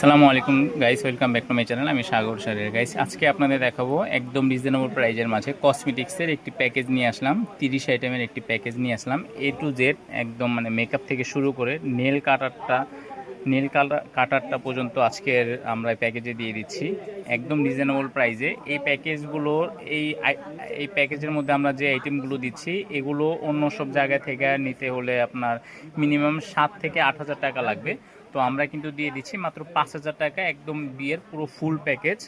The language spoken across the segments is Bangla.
সালামু আলাইকুম guys welcome back to my channel আমি সাগর সারের। গাইস আজকে আপনাদের দেখাবো একদম রিজনেবল প্রাইজের মাঝে কসমেটিক্সের একটি প্যাকেজ নিয়ে আসলাম, তিরিশ আইটেমের একটি প্যাকেজ নিয়ে আসলাম। এ টু জেড একদম মানে মেকআপ থেকে শুরু করে নেল কাটারটা নেল কাটারটা পর্যন্ত আজকের আমরা প্যাকেজে দিয়ে দিচ্ছি। একদম রিজনেবল প্রাইজে এই প্যাকেজগুলোর এই এই প্যাকেজের মধ্যে আমরা যে আইটেমগুলো দিচ্ছি, এগুলো অন্য সব জায়গা থেকে নিতে হলে আপনার মিনিমাম সাত থেকে আট হাজার টাকা লাগবে। তো আমরা কিন্তু দিয়ে দিচ্ছি মাত্র পাঁচ হাজার টাকা, একদম বিয়ের পুরো ফুল প্যাকেজ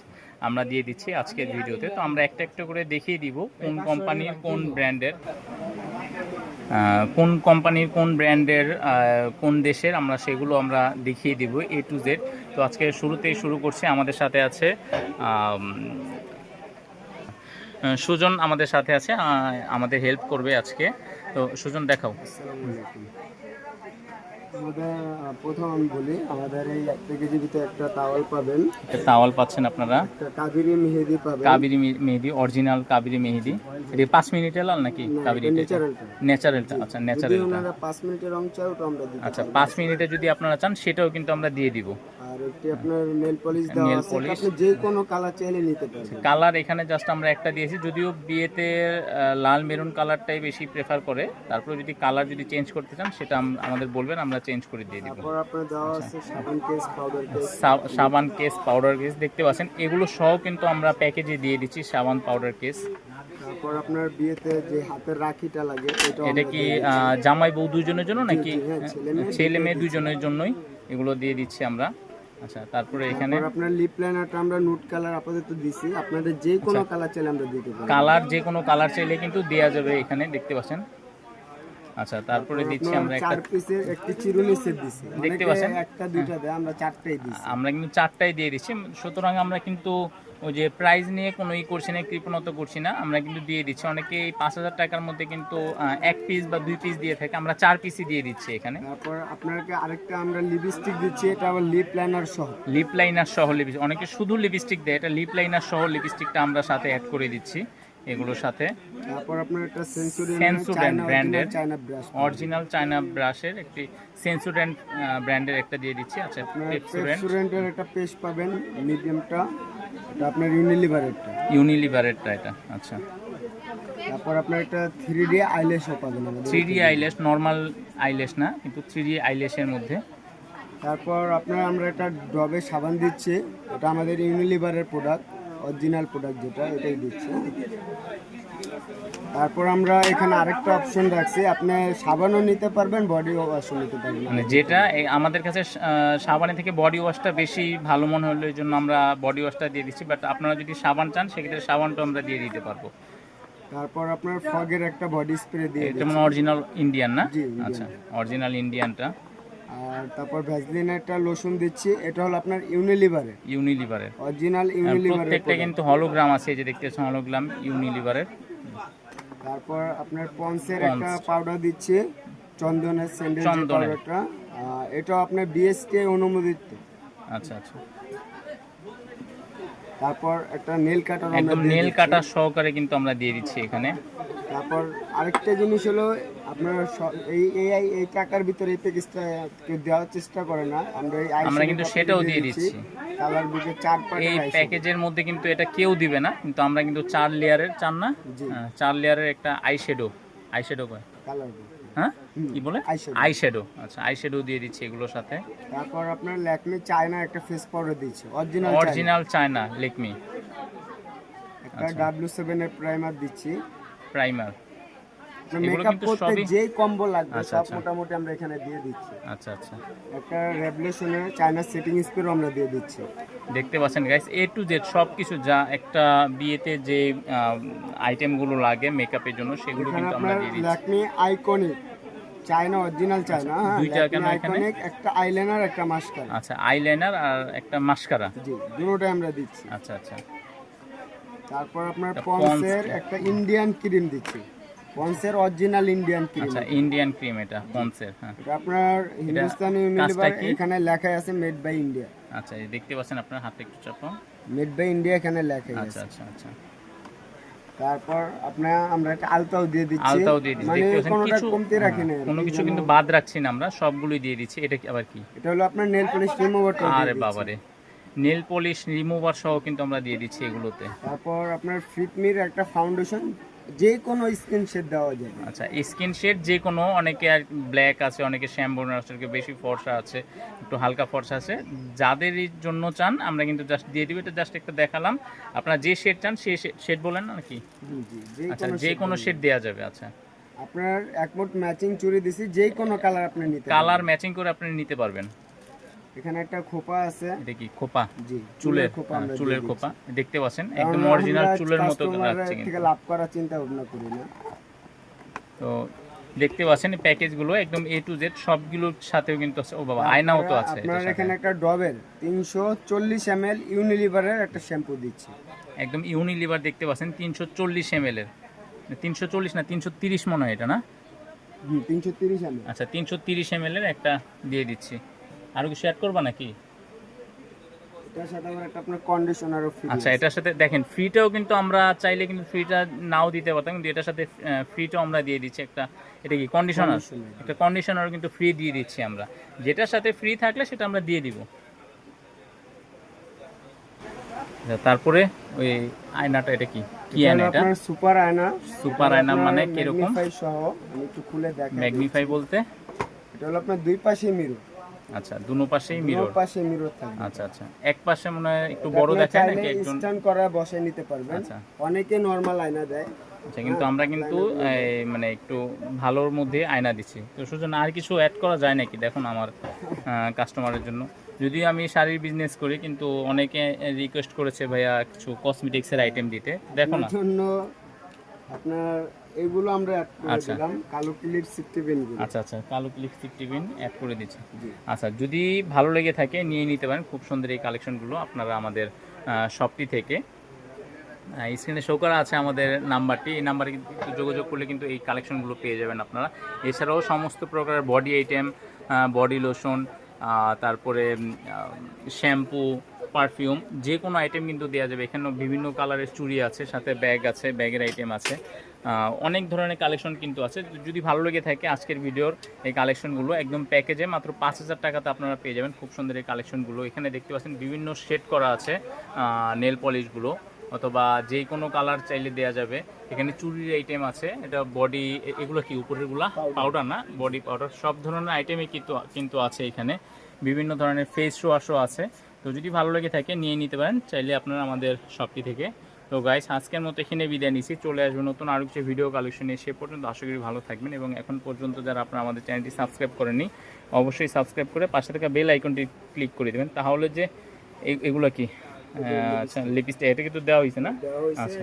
আমরা দিয়ে দিচ্ছি আজকের ভিডিওতে। তো আমরা একটা একটা করে দেখিয়ে দিব কোন কোম্পানির কোন ব্র্যান্ডের কোন কোম্পানির কোন ব্র্যান্ডের কোন দেশের আমরা সেগুলো আমরা দেখিয়ে দিব এ টু জেড তো আজকে শুরুতেই শুরু করছি, আমাদের সাথে আছে সুজন আমাদের সাথে আছে আমাদের হেল্প করবে আজকে। তো সুজন দেখাও। আমাদের প্রথম আমি বলি আমাদের এই এক প্যাকেজের ভিতরে একটা তাওয়াল পাবেন। একটা তাওয়াল পাচ্ছেন আপনারা? একটা কাবেরি মেহেদি পাবেন। কাবেরি মেহেদি অরিজিনাল কাবেরি মেহেদি। এটা পাঁচ মিনিটের লাল নাকি কাবেরি ন্যাচারালটা আচ্ছা ন্যাচারালটা ওনারা পাঁচ মিনিটের রং চাও তো আমরা আচ্ছা পাঁচ মিনিটে যদি আপনারা চান সেটাও কিন্তু আমরা দিয়ে দিব। আর একটি আপনার নেল পলিশ দেওয়া Nail আছে polish। আপনি যে কোনো কালার চাইলে নিতে পারবেন। কালার এখানে জাস্ট আমরা একটা দিয়েছি যদিও বিয়েতে আহ, লাল মেরুন কালারটাই বেশি প্রেফার করে। তারপরে যদি কালার যদি চেঞ্জ করতে চান সেটা আম- আমাদের বলবেন আমরা চেঞ্জ করে দিয়ে দিব। তারপর আপনার দেওয়া আছে সাবান কেস পাউডার কেস সা- সাবান কেস পাউডার কেস দেখতে পাচ্ছেন। এগুলো সহ কিন্তু আমরা প্যাকেজে দিয়ে দিচ্ছি সাবান পাউডার কেস তারপর আপনার বিয়েতে যে হাতের রাখিটা লাগে এটা এটা কি আহ, জামাই বউ দুজনের জন্য নাকি? জি, হ্যাঁ, ছেলে মেয়ে ছেলে মেয়ে দুজনের জন্যই এগুলো দিয়ে দিচ্ছি আমরা। আচ্ছা তারপরে এখানে? আপনার লিপ লাইনারটা আমরা নুট কালার আপাতত দিছি। আপনাদের যে কোনো কালার চাইলে আমরা দিতে পারি। কালার যে কোনো কালার চাইলে কিন্তু দেয়া যাবে এখানে দেখতে পাচ্ছেন? আচ্ছা তারপরে দিচ্ছি আমরা একটা চার পিসের একটি চিরুনি সেট দিছি। দেখতে পাচ্ছেন? একটা দুইটা দেয় আমরা চারটাই দিছি। আমরা কিন্তু চারটাই দিয়ে দিচ্ছি। সুতরাং আমরা কিন্তু ওই যে প্রাইস নিয়ে কোনো ই করছি না কৃপণতা করছি না আমরা কিন্তু দিয়ে দিচ্ছি। অনেকে পাঁচ হাজার টাকার মধ্যে কিন্তু এক পিস বা দুই পিস দিয়ে থাকে আমরা চার পিসই দিয়ে দিচ্ছি এখানে। তারপর আপনাকে আরেকটা আমরা লিপস্টিক দিচ্ছি এটা আবার লিপ লাইনার সহ। লিপ লাইনার সহ লিপস্টিক অনেকে শুধু লিপস্টিক দেয় এটা লিপ লাইনার সহ লিপস্টিকটা আমরা সাথে অ্যাড করে দিচ্ছি। এগুলোর সাথে তারপর আপনার একটা চায়না ব্রাশ অরিজিনাল চায়না ব্রাশের একটি সেন্সুডেন্ট ব্র্যান্ডের একটা দিয়ে দিচ্ছি। আচ্ছা পেপসুডেন্ট পেপসুডেন্টের একটা পেস্ট পাবেন মিডিয়ামটা এটা আপনার ইউনিলিভারেরটা ইউনিলিভারেরটা এটা। আচ্ছা। তারপর আপনার একটা থ্রি ডি আইল্যাশও পাবেন three D eyelash normal eyelash না কিন্তু থ্রি ডি আইলেসের মধ্যে। তারপর আপনার আমরা একটা ডবে সাবান দিচ্ছি। এটা আমাদের ইউনিলিভারের প্রোডাক্ট অরিজিনাল প্রোডাক্ট যেটা এটাই দিচ্ছি। তারপর আমরা এখানে আরেকটা অপশন রাখছি আপনি সাবানও নিতে পারবেন বডি ওয়াশও নিতে পারবেন। মানে যেটা এই আমাদের কাছে সাবানের থেকে বডি ওয়াশটা বেশি ভালো মনে হলো এই জন্য আমরা বডি ওয়াশটা দিয়ে দিচ্ছি বাট আপনারা যদি সাবান চান সেক্ষেত্রে সাবানটা আমরা দিয়ে দিতে পারব। তারপর আপনার ফগের একটা বডি স্প্রে দিয়ে এটা মানে অরিজিনাল ইন্ডিয়ান না? আচ্ছা অরিজিনাল ইন্ডিয়ানটা আর তারপর ভ্যাসলিন একটা লোশন দিচ্ছি এটা হলো আপনার ইউনিলিভারের ইউনিলিভারের অরিজিনাল ইউনিলিভারের প্রত্যেকটা কিন্তু হলোগ্রাম আছে যে দেখতেছেন হলোগ্রাম ইউনিলিভারের তারপর আপনার পন্সের একটা পাউডার দিচ্ছি চন্দনের স্যান্ডেল পাউডারটা এটাও আপনার বিএসকে অনুমোদিত। আচ্ছা আচ্ছা। তারপর একটা নেল কাটার একদম নেল কাটার সহকারে কিন্তু আমরা দিয়ে দিচ্ছি এখানে। তারপর আরেকটা জিনিস হলো আপনার এই এই এই- টাকার ভিতরে এই প্যাকেজটা কেউ দেওয়ার চেষ্টা করে না। আমরা এই আমরা কিন্তু সেটাও দিয়ে দিচ্ছি। কালার বুকে চার এই প্যাকেজের মধ্যে কিন্তু এটা কেউ দিবে না কিন্তু আমরা কিন্তু চার লেয়ারের চান না? হ্যাঁ, চার লেয়ারের একটা আই শ্যাডো আই শ্যাডো কয় কালার হ্যাঁ? কি বলে? আই শ্যাডো আচ্ছা আই শ্যাডো দিয়ে দিচ্ছি এগুলোর সাথে। তারপর আপনার ল্যাকমি চায়না একটা ফেস পাউডার দিচ্ছে অরিজিনাল অরিজিনাল চায়না লেকমি একটা ডাব্লিউ সেভেন এর প্রাইমার দিচ্ছি। প্রাইমার মেকআপ করতে যে কম্বো লাগবে আচ্ছা, সব আচ্ছা। মোটামুটি আমরা এখানে দিয়ে দিচ্ছি। আচ্ছা আচ্ছা। একটা রেভলিউশনের চায়না সেটিং স্প্রে আমরা দিয়ে দিচ্ছি। দেখতে পাচ্ছেন গাইস এ টু জেড সব কিছু যা একটা বিয়েতে যে আইটেমগুলো লাগে মেকআপের জন্য সেগুলো কিন্তু আমরা দিয়ে দিচ্ছি। Lakme iconic China original China হ্যাঁ দুইটা কেন এখানে? একটা আইলাইনার একটা মাস্কারা আচ্ছা আইলাইনার আর একটা মাস্কারা জি দুটোটাই আমরা দিচ্ছি। আচ্ছা আচ্ছা। তারপর আপনার পন্সের একটা ইন্ডিয়ান ক্রিম দিচ্ছি। পন্সের অরিজিনাল ইন্ডিয়ান ক্রিম আচ্ছা ইন্ডিয়ান ক্রিম এটা পন্সের হ্যাঁ। এটা আপনার হিন্দুস্তানি? এখানে লেখা আছে মেড বাই ইন্ডিয়া আচ্ছা দেখতে পাচ্ছেন আপনার হাতে একটু চাপাও মেড বাই ইন্ডিয়া এখানে লেখা আছে আচ্ছা আছে। আচ্ছা আচ্ছা। তারপর আপনার আমরা একটা আলতাও দিয়ে দিচ্ছি। আলতাও দিয়ে দিচ্ছি। মানে দেখতে কিছু কমতে রাখি না হ্যাঁ, কোনো কিছু কিন্তু বাদ রাখছি না আমরা সবগুলোই দিয়ে দিচ্ছি। এটা কি আবার কি? এটা হলো আপনার নেল পলিশ রিমুভারটা আরে বাবারে। নেল পলিশ রিমুভার সহ কিন্তু আমরা দিয়ে দিচ্ছি এগুলোতে। তারপর আপনার ফিটমির একটা ফাউন্ডেশন যে কোনো স্কিন শেড দেওয়া যাবে আচ্ছা স্কিন শেড যে কোনো অনেকে আর ব্ল্যাক আছে অনেকে শ্যাম্বর্ণ আছে বেশি ফর্সা আছে একটু হালকা ফর্সা আছে যাদের জন্য চান আমরা কিন্তু জাস্ট দিয়ে দিব এটা জাস্ট একটা দেখালাম। আপনারা যে শেড চান সেই শেড বলেন না জি আচ্ছা যে কোনো শেড দেওয়া যাবে আচ্ছা। আপনার একমোট ম্যাচিং চুরি দিছি যে কোনো কালার আপনি নিতে কালার ম্যাচিং করে আপনি নিতে পারবেন। এখানে একটা খোপা আছে। কি খোপা? জি চুলের খোপা হ্যাঁ, চুলের খোপা। দেখতে পাচ্ছেন? একদম অরিজিনাল চুলের মতো লাগছে থেকে লাভ করার চিন্তা ভাবনা করি না। তো দেখতে পাচ্ছেন প্যাকেজগুলো একদম এ টু জেড সবগুলোর সাথেও কিন্তু আছে। ও বাবা আয়নাও তো আছে আপনার এখানে একটা তিনশো চল্লিশ এম ইউনিলিভারের একটা শ্যাম্পু দিচ্ছি। একদম ইউনিলিভার দেখতে পাচ্ছেন তিনশো চল্লিশ এম এর। তিনশো চল্লিশ না তিনশো তিরিশ মনে হয় এটা না? হুম তিনশো তিরিশ এম আচ্ছা তিনশো তিরিশ এম এর একটা দিয়ে দিচ্ছি। আরও কিছু অ্যাড করবা নাকি? আচ্ছা এটার সাথে দেখেন ফ্রিটাও কিন্তু আমরা চাইলে কিন্তু ফ্রিটা নাও দিতে পারতাম কিন্তু এটার সাথে ফ্রিটাও আমরা দিয়ে দিচ্ছি একটা এটা কি কন্ডিশনার একটা কন্ডিশনার কিন্তু ফ্রি দিয়ে দিচ্ছি আমরা। যেটার সাথে ফ্রি থাকলে সেটা আমরা দিয়ে দিব। আচ্ছা, তারপরে ওই আয়নাটা এটা কি? কি আয়না এটা? সুপার আয়না। সুপার আয়না মানে কীরকম? ম্যাগনিফাই সহ আমি একটু খুলে দেখাই ম্যাগনিফাই বলতে? এটা হলো আপনার দুই পাশে মিরর আচ্ছা দুনো পাশেই মিরর পাশে মিরর থাকবে। আচ্ছা আচ্ছা। এক পাশে মনে হয় একটু বড় দেখায় নাকি একজন? স্ট্যান্ড করা বসে নিতে পারবেন। আচ্ছা। অনেকে নরমাল আয়না দেয়। আচ্ছা কিন্তু আমরা কিন্তু মানে একটু ভালোর মধ্যে আয়না দিচ্ছি। তো সেজন্য আর কিছু অ্যাড করা যায় নাকি দেখুন আমার কাস্টমারের জন্য? যদিও আমি শাড়ির বিজনেস করি কিন্তু অনেকে রিকোয়েস্ট করেছে ভাইয়া কিছু কসমেটিক্সের আইটেম দিতে। দেখো না। জন্য আপনার এগুলো আমরা অ্যাড করে আচ্ছা। দিলাম। কালো ক্লিপ পিনগুলো। আচ্ছা আচ্ছা। কালো লিপস্টিক টিফিন অ্যাড করে দিচ্ছি। আচ্ছা যদি ভালো লেগে থাকে নিয়ে নিতে পারেন। খুব সুন্দর এই কালেকশনগুলো আপনারা আমাদের শপটি থেকে। স্ক্রিনে শো করা আছে আমাদের নাম্বারটি। এই নাম্বারে কিন্তু যোগাযোগ করলে কিন্তু এই কালেকশনগুলো পেয়ে যাবেন আপনারা। এছাড়াও সমস্ত প্রকারের বডি আইটেম বডি লোশন তারপরে শ্যাম্পু পারফিউম যে কোনো আইটেম কিন্তু দেওয়া যাবে। এখানেও বিভিন্ন কালারের চুড়ি আছে সাথে ব্যাগ আছে ব্যাগের আইটেম আছে। অনেক ধরনের কালেকশন কিন্তু আছে। যদি ভালো লেগে থাকে আজকের ভিডিওর এই কালেকশনগুলো একদম প্যাকেজে মাত্র পাঁচ হাজার টাকাতে আপনারা পেয়ে যাবেন খুব সুন্দর এই কালেকশনগুলো এখানে দেখতে পাচ্ছেন বিভিন্ন শেড করা আছে নেল পলিশগুলো অথবা যে কোনো কালার চাইলে দেওয়া যাবে। এখানে চুরির আইটেম আছে এটা বডি এগুলো কি উপরেরগুলা? পাউডার না? বডি পাউডার সব ধরনের আইটেমই কিন্তু কিন্তু আছে এখানে। বিভিন্ন ধরনের ফেস ওয়াশও আছে। তো যদি ভালো লেগে থাকে নিয়ে নিতে পারেন চাইলে আপনারা আমাদের শপটি থেকে তো গাইস আজকের মতো এখানে বিদায় নিচ্ছি চলে আসবে নতুন আরও কিছু ভিডিও কালেকশন নিয়ে। সে পর্যন্ত আশা করি ভালো থাকবেন এবং এখন পর্যন্ত যারা আপনারা আমাদের চ্যানেলটি সাবস্ক্রাইব করেননি অবশ্যই সাবস্ক্রাইব করে পাশে থাকা বেল আইকনটি ক্লিক করে দেবেন। তাহলে যে এগুলো কি? আচ্ছা লিপস্টিক এটা কিন্তু দেওয়া হয়েছে না? আচ্ছা।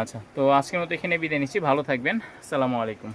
আচ্ছা তো আজকের মতো এখানে বিদায় নিচ্ছি। ভালো থাকবেন। আসসালামু আলাইকুম।